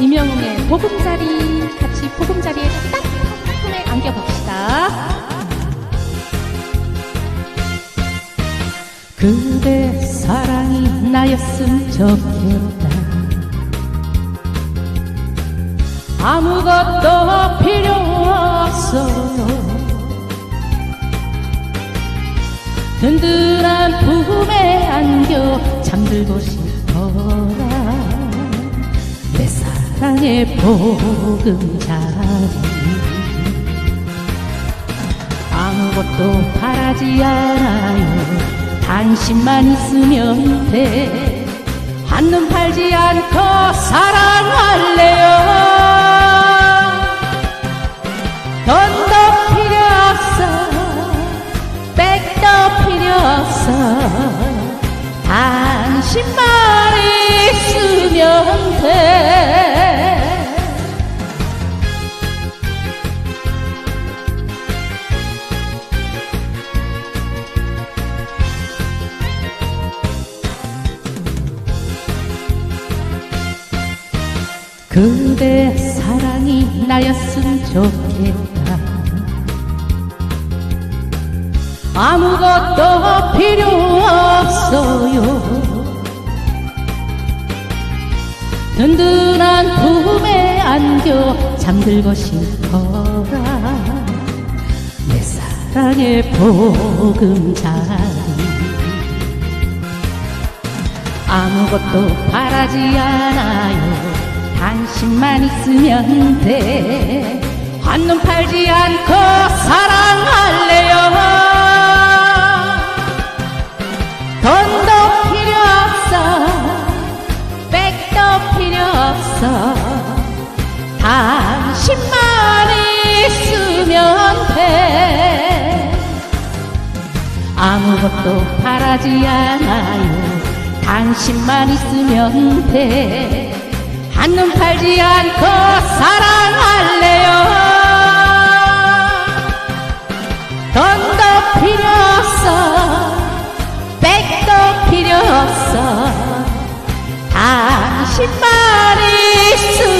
임영웅의 보금자리 같이 보금자리에 딱 손에 안겨봅시다. 그대 사랑이 나였음 좋겠다. 아무것도 필요 없어요. 든든한 품에 안겨 잠들고 싶어 사랑의 보금자리. 아무것도 바라지 않아요. 당신만 있으면 돼. 한눈 팔지 않고 사랑할래요. 돈도 필요 없어. 백도 필요 없어. 당신만 그대 사랑이 나였음 좋겠다. 아무것도 필요 없어요. 든든한 품에 안겨 잠들고 싶어라. 내 사랑의 보금자리. 아무것도 바라지 않아요 당신만 있으면 돼. 한눈 팔지 않고 사랑할래요. 돈도 필요 없어. 백도 필요 없어. 당신만 있으면 돼. 아무것도 바라지 않아요. 당신만 있으면 돼 한눈 팔지 않고 사랑할래요. 돈도 필요 없어 백도 필요 없어. 당신만 있으